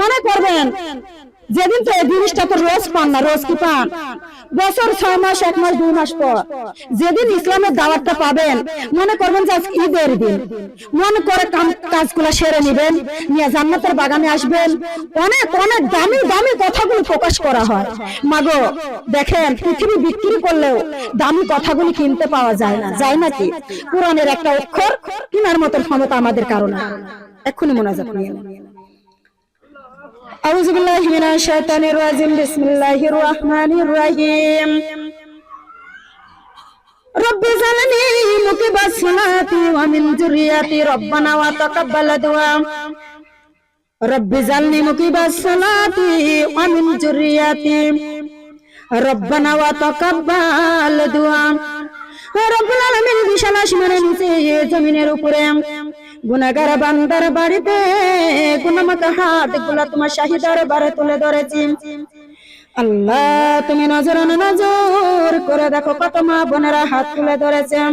মনে করবেন, যেদিন তো জিনিসটা তো রোজ পান না, রোজ কি পান? বছর ছয় মাস, এক মাস, দুই মাস পর। যেদিন ইসলামের দাওয়াতটা পাবেন, মনে করবেন যে আজ ঈদের দিন। মনে করে কাজগুলো সেরে নেবেন, নিয়ে জান্নাতের বাগানে আসবেন। অনেক অনেক দামি দামি কথাগুলো প্রকাশ করা হয়। মাগো, দেখেন, পৃথিবী বিক্রি করলেও দামি কথাগুলি কিনতে পাওয়া যায় না। যায় নাকি? কোরআনের একটা অক্ষর কেনার মতো ক্ষমতা আমাদের কারণে এক্ষুনি মোনাজাত নিয়ে নেন। أعوذ بالله من الشيطان الرجيم بسم الله الرحمن الرحيم رب زلني مقيم الصلاة ومن ذريتي ربنا وتقبل دعاء رب زلني مقيم الصلاة ومن ذريتي ربنا وتقبل دعاء রব্বুল আলামিন বিশাল আসমানের নিচে জমিনের উপরে গুনাগার বান্দার বাড়িতে গুনামাকা হাতগুলা তোমার শাহিদার বারে তুলে ধরেছি। আল্লাহ, তুমি নজর নজর করে দেখো কত মা বোনেরা হাত তুলে ধরেছেন।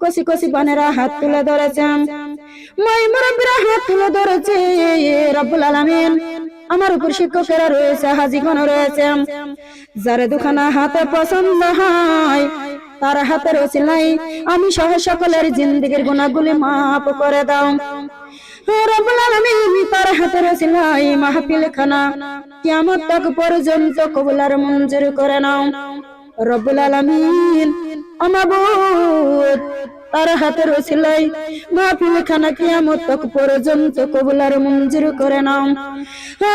কষি কষি বোনেরা হাত তুলে ধরেছেন। মাই মুরব্বীরা হাত তুলে ধরেছে, রব্বুল আলামিন। আমার উপর শিক্ষকেরা রয়েছে, হাজিগণ রয়েছে যারে দুখানা হাতে পছন্দ হয় তার হাতের ওসিলাই আমি সহ সকলের জিন্দিগির গুণাগুলি মাফ করে দাও। তার হাতের ওসিলাই মাহফিল খানা কিয়ামত তক পর্যন্ত কবুলার মঞ্জুর করে নাও। রব্বুল আলামিন আমাবুদ তার হাতের ওসিলাই মাহফিল খানা কিয়ামত তক পর্যন্ত কবুলার মঞ্জুর করে নাও।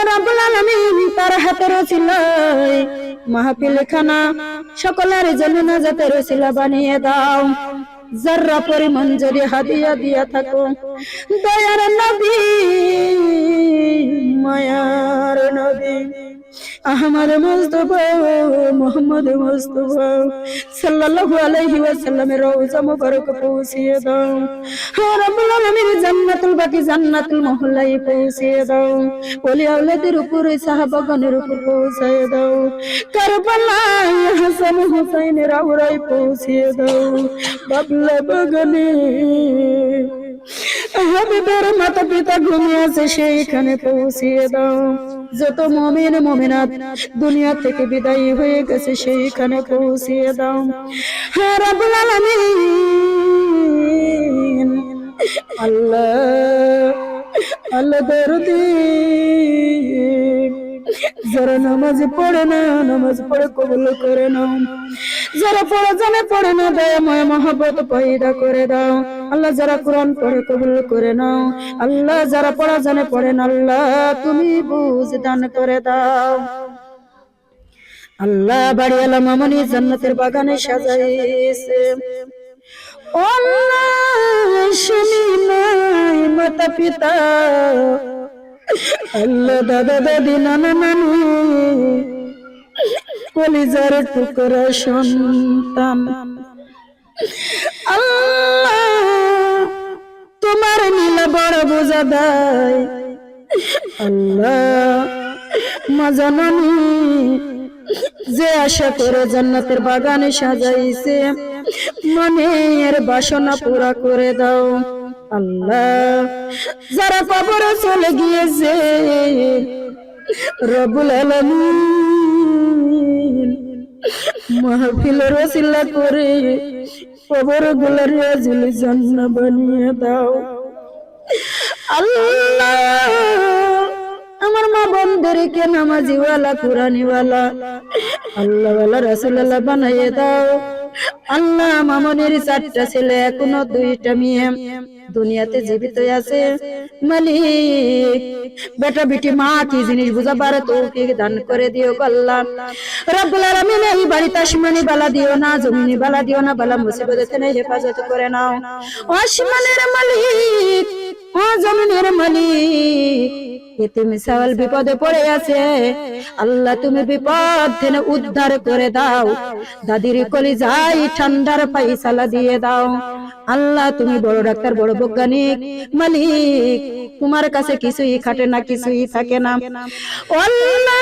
রব্বুল আলামিন, তার হাতের ওসিলাই মাহফিল খানা সকলের জন্য নাজাতের ওসিলা বানিয়ে দাও। যারা পরিমাণ যদি হাদিয়া দিয়া থাকো, দয়ার নবী, মায়ার নবী আহমদ মুস্তফা মোহাম্মদ মুস্তফা সাল্লাল্লাহু আলাইহি ওয়াসাল্লামের রওজা মুবারক পৌঁছিয়ে দাও। হ্যাঁ রব্বুল আলামিন জান্নাতুল বাকি জান্নাতুল মহল্লায় পৌঁছিয়ে দাও। ওলি আওলাদের উপরে, সাহাবাগণের উপর পৌঁছায় দাও। কারবালায় হাসান হুসাইনের আওরায় পৌঁছিয়ে দাও। বাবলা বাগানে হাবিবের মাতা পিতা ঘুমিয়ে আছে, সেইখানে পৌঁছিয়ে দাও। যত মমিন, মমিনাত, দুনিয়া থেকে বিদায়ী হয়ে গেছে, সেইখানে পৌঁছিয়ে দাও। হ্যাঁ আল্লাহ আল্লাহ দরদি যারা নামাজ পড়ে না, নামাজ পড়ে কবুল করে নাও। যারা পড়া জানে পড়ে না দয়াময় মহব্বত পয়দা করে দাও। আল্লাহ যারা কোরআন পড়ে কবুল করে নাও, আল্লাহ যারা পড়া জানে পড়ে না, আল্লাহ তুমি বুঝ দান করে দাও। আল্লাহ বাড়ি আলা মামনি জান্নাতের বাগানে সাজাইছে। আল্লাহ মাতা পিতা। আল্লাহ দাদা দাদি, নানা নানি। কলিজার টুকরা সন্তান। আল্লাহ তোমার নীলা বড় বোঝা দেয়। আল্লাহ, মা জানানি, যে আশা করে জান্নাতের বাগানে সাজাইছে, মনের বাসনা পুরা করে দাও। আল্লাহ, যারা কবরে চলে গিয়েছে, রবুল আলমিন মাহফিলের ওসিলা করে কবরগুলার রাজুলি জান্না বানিয়ে দাও। আল্লাহ, আমার মা বন্ধুরকে নামাজিওয়ালা কুরানিওয়ালা আল্লাহওয়ালা রাসুল্লাহ বানাইয়ে দাও। আল্লাহ মামনের চারটা ছেলে, এখনও দুইটা মেয়ে। দুনিয়াতে জীবিত আছে। মালিক, বেটা বেটি, মা, কি জিনিস বুঝাবার তৌফিক দান করে দিও আল্লাহ। রব্বুল আলামিন এই বালা দিও না, জমিনি বালা দিও না, বালা মুসিবত থেকে হেফাজত করে নাও। আসমানের মালিক, ও জমিনের মালিক। এতিম সাওয়াল বিপদে পড়ে আছে। আল্লাহ তুমি বিপদ থেকে উদ্ধার করে দাও। দাদির কলি যাই ঠান্ডার পাইসালা দিয়ে দাও। আল্লাহ তুমি বড় ডাক্তার, বড় বৈজ্ঞানিক, মালিক। তোমার কাছে কিছুই খাটে না, কিছুই থাকে না। আল্লাহ,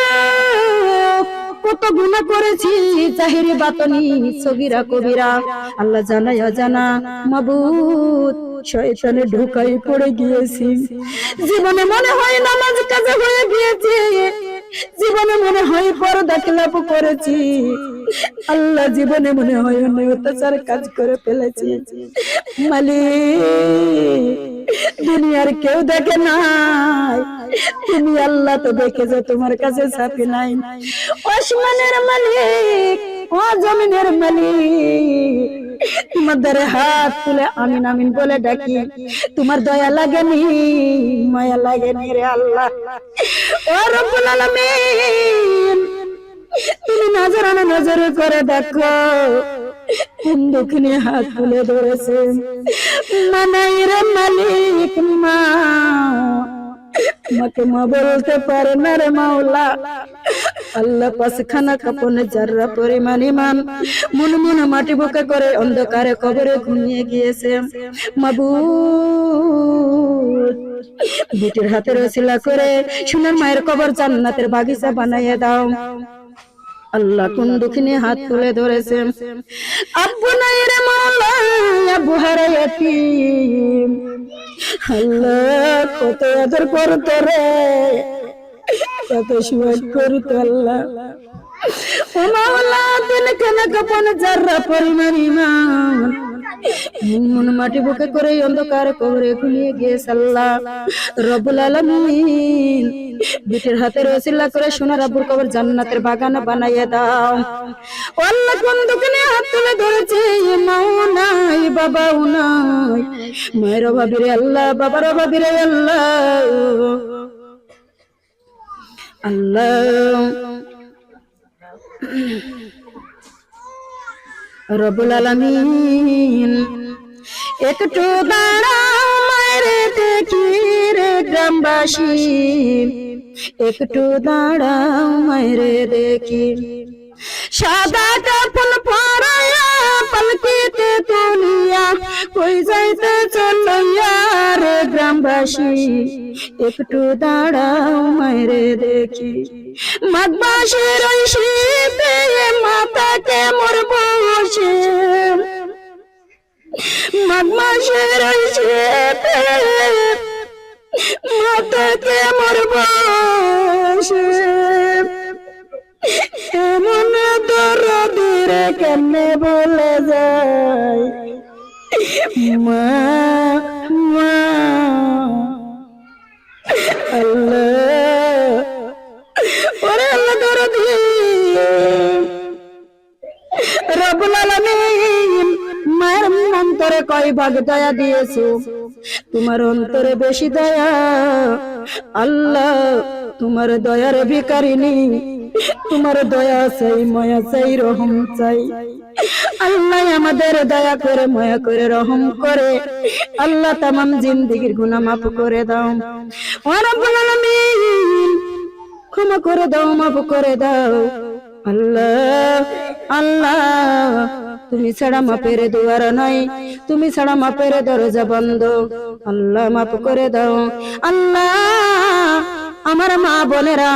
কত গুণা করেছি, জাহিরি বাতনি, সগিরা কবিরা। আল্লাহ জানাই অজানা মাবুদ। শয়তানে ঢুকাই পড়ে গিয়েছি। জীবনে মনে হয় নামাজ কাজে হয়ে গিয়েছে। জীবনে মনে হয় পর্দা খেলাপ করেছি। আল্লাহ জীবনে মনে হয় অন্য অত্যাচার কাজ করে ফেলেছি। মালিক, দুনিয়ার কেউ দেখে নাই। তুমি আল্লাহ তো দেখেছ তোমার কাছে সাফি নাই। আসমানের মালিক, ও জমিনের মালিক। তোমার হাত তুলে আমিন আমিন বলে ডাকি। তোমার দয়া লাগেনি, মায়া লাগেনি রে আল্লাহ। ও রব্বুল আলামিন, তুমি নজরানা নজর করে দেখো দক্ষিণে হাত তুলে ধরেছে। মানাই রে মালিক, মা মাকে মা বলতে পারে না রে মাওলা। আল্লাহ পাশে খানা কাপনে যাররা পরিমাণ ইমান মন মনে মাটি বুকে করে অন্ধকারে কবরে ঘুমিয়ে গিয়েছে। মাবুদ, বিটির হাতে রসিলা করে সোনার মায়ের কবর জান্নাতের বাগিচা বানাইয়ে দাও। আল্লাহ কোন দুঃখিনী হাত তুলে ধরেছে। আব্বু নাই রে মাওলা, আব্বু হারাইয়াতি আল্লাহ কত আদর করতো রে? কত সুয়াদ করতো আল্লাহ। ও মাওলা দিন কেন কপন যারা পরিমাণ ইমান। মন মাটি বুকে করে অন্ধকার কবরে ঘুমিয়ে গিয়েছে আল্লাহ। রব্বুল আলামিন বিটির হাতে রসিল্লা করে সোনার আব্বুর কবর জান্নাতের বাগান বানাইয়ে দাও। আল্লাহ কোন দোকানে হাত তুলে ধরেছে মাও নাই, বাবাও নাই। মায়ের ভাবিরে আল্লাহ, বাবার ভাবিরে আল্লাহ। আল্লাহ। রবুল আলমিন। একটু দাঁড়াও মায়ের দেখি রে গ্রামবাসী। একটু দাঁড়াও মায়ের দেখি। সাদা কাপন পরায়া, পালকিতে তুলিয়া, কই যাইতে চলিয়া রে গ্রামবাসী। একটু দাঁড়াও মায়ের দেখি। মাঘবাসের ওই শীতে মাতাকে মোর বসে মাঘ শীতে মাতাকে মোর বসে এমন দরদির কেমনে বলে যায়? মা মা। আল্লাহ। কয় ভাগ দয়া দিয়েছ? তোমার অন্তরে বেশি দয়া। আল্লাহ, তোমার দয়ার ভিকারিনী তোমার দয়া চাই, মায়া চাই, রহম চাই। আল্লাহ আমাদের দয়া করে, মায়া করে, রহম করে। আল্লাহ তামাম জিন্দিগির গুনাহ মাফ করে দাও। ক্ষমা করে দাও, মাফ করে দাও। আল্লাহ আল্লাহ তুমি ছাড়া মাপের দুয়ার নাই। তুমি ছাড়া মাপের দরজা বন্ধ। আল্লাহ মাফ করে দাও। আল্লাহ আমার মা বোনেরা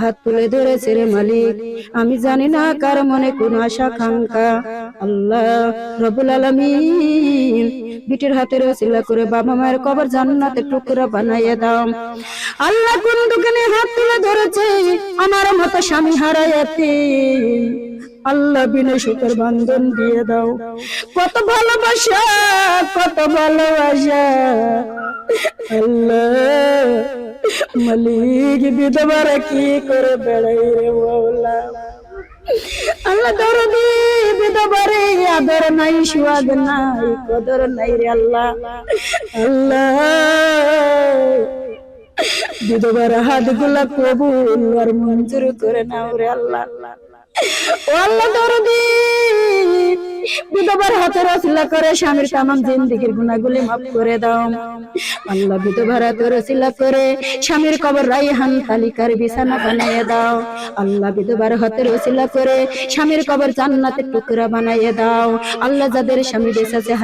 হাত তুলে ধরেছে রে মালিক। আমি জানি না কার মনে কোন আশা খাঙ্কা আল্লাহ রবুল আলমিন বিটির হাতে রসিলা করে বাবা মায়ের কবর জান্নাতে টুকরা বানাইয়ে দাও। আল্লাহ কোন দোকানে হাত তুলে ধরেছে? আমার মতো স্বামী হারাইয়াতে আল্লাহ বিনে সুখের বান্ধন দিয়ে দাও। কত ভালোবাসা কত ভালোবাসা। আল্লাহ মালিক বিধবারা কি করে বেড়াই রে বলা আল্লাহ দরদি বিধবারে আদর নাই, সুয়াদ নাই, কদর নাই রে আল্লাহ। আল্লাহ বিধবার হাতগুলা কবুল আর মঞ্জুর করে নাও রে আল্লাহ। ও আল্লাহ হাতে রসিলা করে স্বামীর তামাম জিন্দিগির গুণাগুলি মাফ করে দাও। আল্লাহ হাতে রসিলা করে স্বামীর কবর রাইহান তালিকার বিছানা বানিয়ে দাও। আল্লাহ হাতে রসিলা করে স্বামীর কবর জান্নাতের টুকরা বানাইয়ে দাও। আল্লাহ যাদের স্বামী বেঁচেছে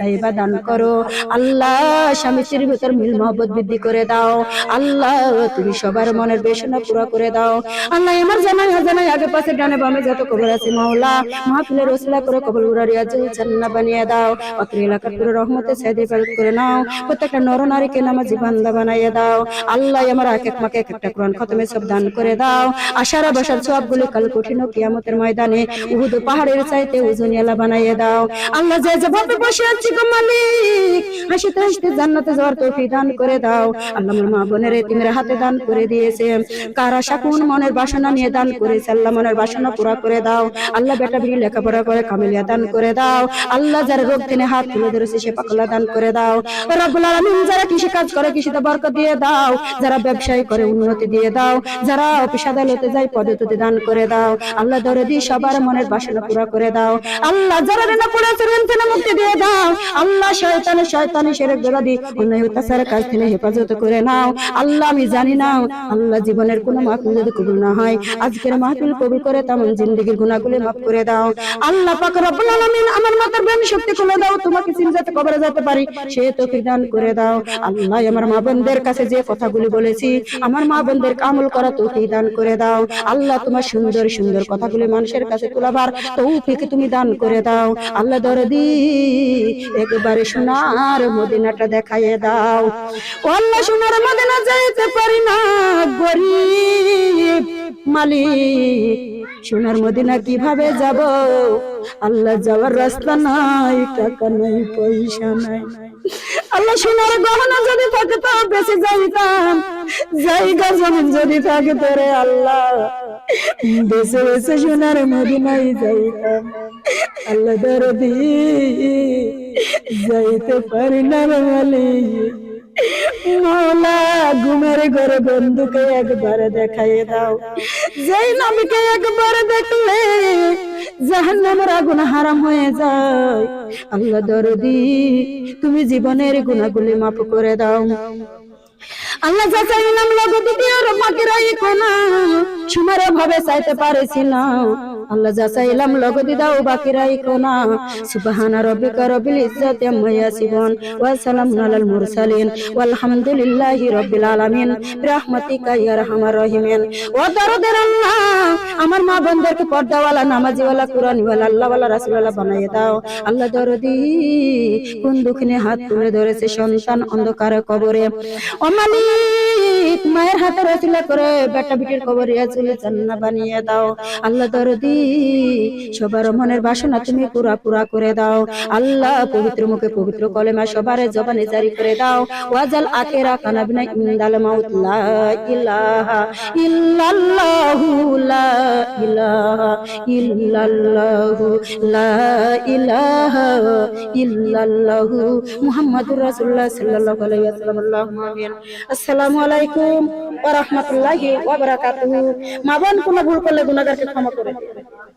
তাইবা দান করো। আল্লাহ স্বামী স্ত্রীর ভিতর মিল মহব্বত বৃদ্ধি করে দাও। আল্লাহ তুমি সবার মনের বেসনা পুরা করে দাও। আল্লাহ আমার জানাই জানাই আগে পাশে ডানে বামে যত কবর আছে, মাওলা, মাহফিলের রসিলা করে কবর উড়া রিয়াজুল জান্নাহ বানিয়ে দাও। অত্র এলাকার পুরো রহমতে সাইদে ফেরত করে নাও। প্রত্যেকটা নর নারীকে নামাজি বান্দা বানাইয়ে দাও। আল্লাহ আমার এক এক মাকে এক একটা কোরআন খতমে সব দান করে দাও। আশারা বসার সবগুলো কাল কঠিন কিয়ামতের ময়দানে উহুদ পাহাড়ের চাইতে উজুনিয়ালা বানাইয়ে দাও। আল্লাহ যে যেভাবে বসে আছি গো মালিক, হাসিতে হাসিতে জান্নাতে যাওয়ার তৌফিক দান করে দাও। আল্লাহ আমার মা বোনের এতিমের হাতে দান করে দিয়েছে কারা শাকুন মনের বাসনা নিয়ে দান করেছে, আল্লাহ মনের বাসনা পুরা করে দাও। আল্লাহ বেটা বিড়ি লেখাপড়া করে, কামিলিয়া দান করে দাও। আল্লাহ যারা রোগ দিনে হাত তুলে ধরেছে, সে পাকলা দান করে দাও। রব্বুল আলামিন যারা কৃষি কাজ করে, কৃষিতে বরকত দিয়ে দাও। যারা ব্যবসায়ী করে, উন্নতি দিয়ে দাও। যারা অফিস আদালতে যায় পদ্ধতি দান করে দাও। আল্লাহ দরদি সবার মনের বাসনা পুরা করে দাও। আল্লাহ যারা ঋণ পড়েছে ঋণ থেকে মুক্তি দিয়ে দাও। আল্লাহ শয়তানে, শয়তানি সেরে বেড়াদি অন্যায় অত্যাচারের কাছ থেকে হেফাজত করে নাও। আল্লাহ আমি জানি না, আল্লাহ জীবনের কোনো মাহফিল যদি কবুল না হয়। আজকের মাহফিল কবুল করে তেমন জিন্দগির গুণাগুলি মাফ করে দাও। আল্লাহ পাক রব্বুল আলামিন আমার মাথার ব্যায়াম শক্তি খুলে দাও, তোমাকে চিন্তাতে কবরে যেতে পারি, সে তৌফিক দান করে দাও। আল্লাহ আমার মা বোনদের কাছে যে কথাগুলি বলেছি, আমার মা বোনদের আমল করা তৌফিক দান করে দাও। আল্লাহ তোমার সুন্দর সুন্দর কথাগুলি মানুষের কাছে তোলাবার তৌফিক তুমি দান করে দাও। আল্লাহ দরদি, একবারে সোনার মদিনাটা দেখাইয়ে দাও। আল্লাহ সোনার মদিনা যাইতে পারি না, গরিব মালিক। সোনার মদিনা কীভাবে যাব? আল্লাহ যাওয়ার রাস্তা নাই, টাকা নাই, পয়সা নাই। আল্লাহ সোনার গহনা যদি থাকে তো বেঁচে যাইতাম, জায়গা জমিন যদি থাকে তোরে আল্লাহ। বেঁচে বেঁচে সোনার মদিনাই যাইতাম। আল্লাহ দরদি, যাইতে পারি না রে মৌলা ঘুমের ঘরে বন্ধুকে একবার দেখাই দাও। যেই নবীকে একবার দেখলে জাহান্নামের আগুন হারাম হয়ে যায়। আল্লাহ দরদি, তুমি জীবনের গুণাগুলি মাফ করে দাও। আল্লাহ যা চাইলাম লগো দ্বিতীয় মাটিরাই কোনা সুমার ভাবে চাইতে পারেছি না। আল্লাহ যা চাইলাম লগদি দাও বাকিরাই কোনা সুবহানা রাব্বিকা রব্বিল ইজ্জাতি আম্মা ইয়াসিফুন। ওয়া সালামুন আলাল মুরসালিন। ওয়ালহামদুলিল্লাহি রাব্বিল আলামিন। বিরহমাতিকা ইয়া আরহামার রাহিমিন। ও দরদের আল্লাহ, আমার মা বোনদেরকে পর্দাওয়ালা, নামাজিওয়ালা, কুরআনওয়ালা, আল্লাহওয়ালা, রাসূলওয়ালা বানাইয়ে দাও। আল্লাহ দরদি, কোন দুঃখিনে হাত তুলে ধরেছে সন্তান অন্ধকারে কবরে। ও you. মায়ের হাতে রসিলা করে বেটা বিটির কবর চলে জান্নাত বানিয়ে দাও। আল্লাহ দরদি, সবার মনের বাসনা তুমি পুরা পুরা করে দাও। আল্লাহ পবিত্র মুখে পবিত্র কলেমা সবার জবানে জারি করে দাও। ওয়াজাল আখেরা কানাবিনা ইন্দাল মাউত, লা ইলাহা ইল্লাল্লাহু, লা ইলাহা ইল্লাল্লাহু, লা ইলাহা ইল্লাল্লাহু মুহাম্মাদুর রাসূলুল্লাহ সাল্লাল্লাহু আলাইহি ওয়াসাল্লাম। আমিন। আসসালামু আলাইকুম ওয়া রাহমাতুল্লাহি ওয়া বারাকাতুহু। মা বোন কোনো ভুল করলে গুনাহগারকে ক্ষমা করে